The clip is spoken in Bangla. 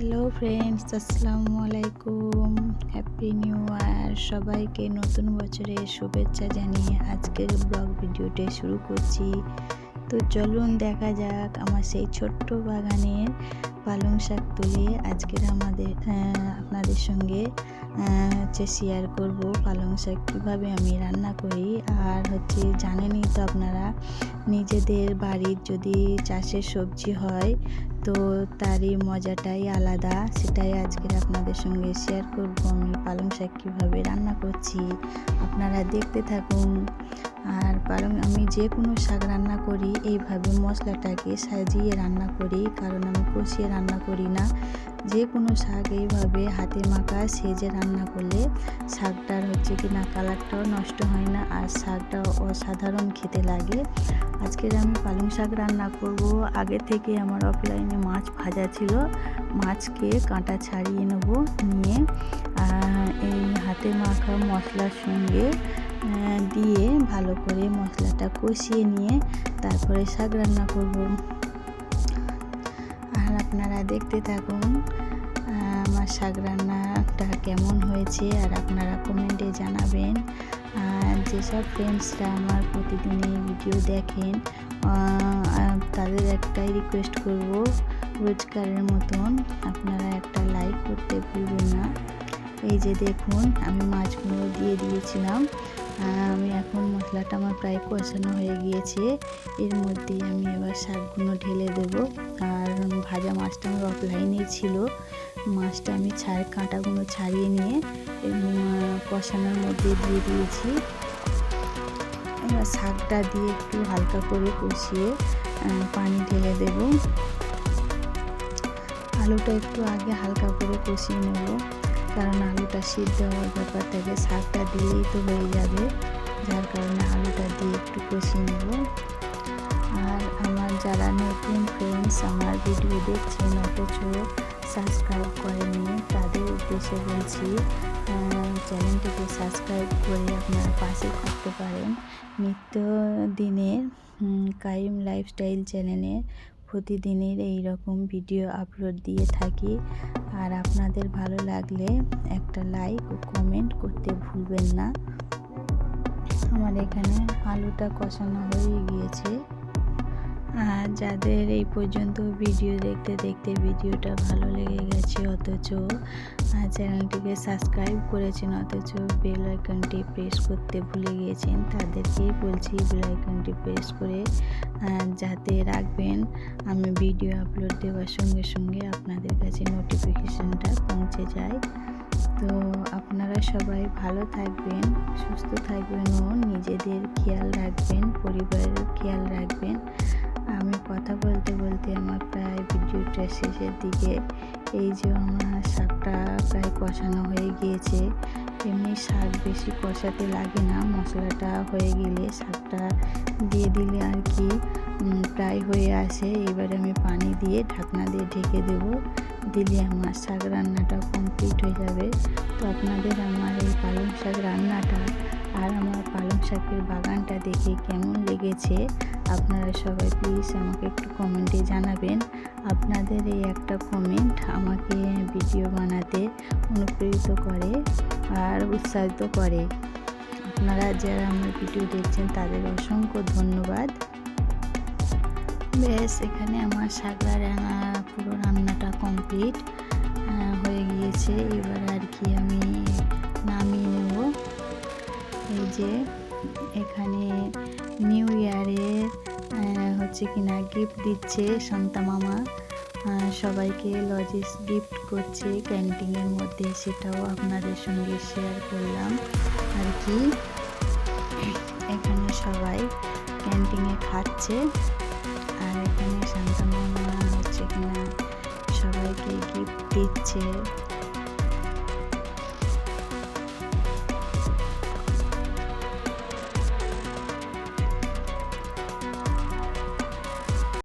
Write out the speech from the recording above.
হ্যালো ফ্রেন্ডস আসসালামু আলাইকুম হ্যাপি নিউ ইয়ার সবাইকে নতুন বছরের শুভেচ্ছা জানিয়ে আজকের ব্লগ ভিডিওটি শুরু করছি। তো চলুন দেখা যাক আমার সেই ছোট্ট বাগানের পালং শাক তুলে আজকের আমাদের আপনাদের সঙ্গে হচ্ছে শেয়ার করব পালং শাক কীভাবে আমি রান্না করি। আর হচ্ছে জানেনই তো আপনারা, নিজেদের বাড়ির যদি চাষের সবজি হয়, তো তারই মজাটাই আলাদা। সেটাই আজকের আপনাদের সঙ্গে শেয়ার করব আমি পালং শাক কীভাবে রান্না করছি। আপনারা দেখতে থাকুন। আর পালং আমি যে কোনো শাক রান্না করি, এইভাবে মশলাটাকে সাজিয়ে রান্না করি, কারণ আমি কষিয়ে রান্না করি না। যে কোনো শাক এইভাবে হাতে মাখা সেজে রান্না করলে শাকটার হচ্ছে কি না, কালারটাও নষ্ট হয় না আর শাকটা অসাধারণ খেতে লাগে। আজকের আমি পালং শাক রান্না করব। আগে থেকে আমার অফলাইনে মাছ ভাজা ছিল। মাছকে কাঁটা ছাড়িয়ে নেব, নিয়ে এই হাতে মাখা মশলার সঙ্গে দিয়ে ভালো করে মশলাটা কষিয়ে নিয়ে তারপরে শাক রান্না করব। আর আপনারা দেখতে থাকুন আমার শাক রান্নাটা কেমন হয়েছে আর আপনারা কমেন্টে জানাবেন। যেসব ফ্রেন্ডসরা আমার প্রতিদিনই ভিডিও দেখেন তাদের একটাই রিকোয়েস্ট করব, রোজকারের মতন আপনারা একটা লাইক করতে ভুলবেন না। এই যে দেখুন, আমি মাছগুলো দিয়ে দিয়েছিলাম। আমি এখন মশলাটা আমার প্রায় কষানো হয়ে গিয়েছে। এর মধ্যে আমি এবার শাকগুলো ঢেলে দেব। আর ভাজা মাছটা আমার অফলাইনেই ছিল। মাছটা আমি ছাড়, কাঁটাগুলো ছাড়িয়ে নিয়ে কষানোর মধ্যে দিয়ে দিয়েছি। এবার শাকটা দিয়ে একটু হালকা করে কষিয়ে পানি ঢেলে দেব। আলুটা একটু আগে হালকা করে কষিয়ে নেব। কারণ আলুটা সিদ্ধ হওয়ার ব্যাপার থাকে শাকটা দিলেই তো হয়ে যাবে। যার কারণে আলুটা দিয়ে একটু কষিয়ে নেব। আর আমার যারা নতুন ফ্রেন্ডস আমার ভিডিও দেখছেন, অথচ সাবস্ক্রাইব করেনি তাদের উদ্দেশ্যে বলছি চ্যানেলটিকে সাবস্ক্রাইব করে আপনারা পাশে থাকতে পারেন। নিত্য দিনের কাইম লাইফস্টাইল চ্যানেলে প্রতিদিনের এই রকম ভিডিও আপলোড দিয়ে থাকি। আর আপনাদের ভালো লাগলে একটা লাইক ও কমেন্ট করতে ভুলবেন না। আমার এখানে আলুটা কষানো হয়ে গিয়েছে। আর যাদের এই পর্যন্ত ভিডিও দেখতে দেখতে ভিডিওটা ভালো লেগে গেছে অথচ চ্যানেলটিকে সাবস্ক্রাইব করেছেন অথচ বেল আইকনটি প্রেস করতে ভুলে গিয়েছেন, তাদেরকেই বলছি বেল আইকনটি প্রেস করে যাতে রাখবেন, আমি ভিডিও আপলোড দেওয়ার সঙ্গে সঙ্গে আপনাদের কাছে নোটিফিকেশনটা পৌঁছে যায়। তো আপনারা সবাই ভালো থাকবেন, সুস্থ থাকবেন ও নিজেদের খেয়াল রাখবেন, পরিবারের খেয়াল রাখবেন। আমি কথা বলতে বলতে আমার প্রায় ভিডিওটা শেষের দিকে, এই যে আমার শাকটা প্রায় কষানো হয়ে গিয়েছে। এমনি শাক বেশি কষাতে লাগে না। মশলাটা হয়ে গেলে শাকটা দিয়ে দিলে আর কি প্রায় হয়ে আসে। এবারে আমি পানি দিয়ে ঢাকনা দিয়ে ঢেকে দেবো। দিলে আমার শাক রান্নাটা কমপ্লিট হয়ে যাবে। তো আপনাদের আমার এই পালং শাক রান্নাটা আর আমার পালং শাকের বাগানটা দেখে কেমন লেগেছে, আপনারা সবাই প্লিজ আমাকে একটু কমেন্টে জানাবেন। আপনাদের এই একটা কমেন্ট আমাকে ভিডিও বানাতে অনুপ্রেরিত করে। উৎসাহিত করে। আপনারা যারা আমার ভিডিও দেখছেন, তাদের অসংখ্য ধন্যবাদ। ব্যাস, এখানে আমার শাকরা রান্না পুরো রান্নাটা কমপ্লিট হয়ে গিয়েছে। এবার আর কি আমি নামিয়ে নেব। এই যে এখানে নিউ ইয়ারে হচ্ছে কিনা গিফট দিচ্ছে শান্তা মামা। সবাইকে লজেস গিফট করছে ক্যান্টিনের মধ্যে, সেটাও আপনাদের সঙ্গে শেয়ার করলাম। আর কি? এখানে সবাই ক্যান্টিনে খাচ্ছে। আর এখানে শান্তা হচ্ছে কিনা, সবাইকে গিফট দিচ্ছে।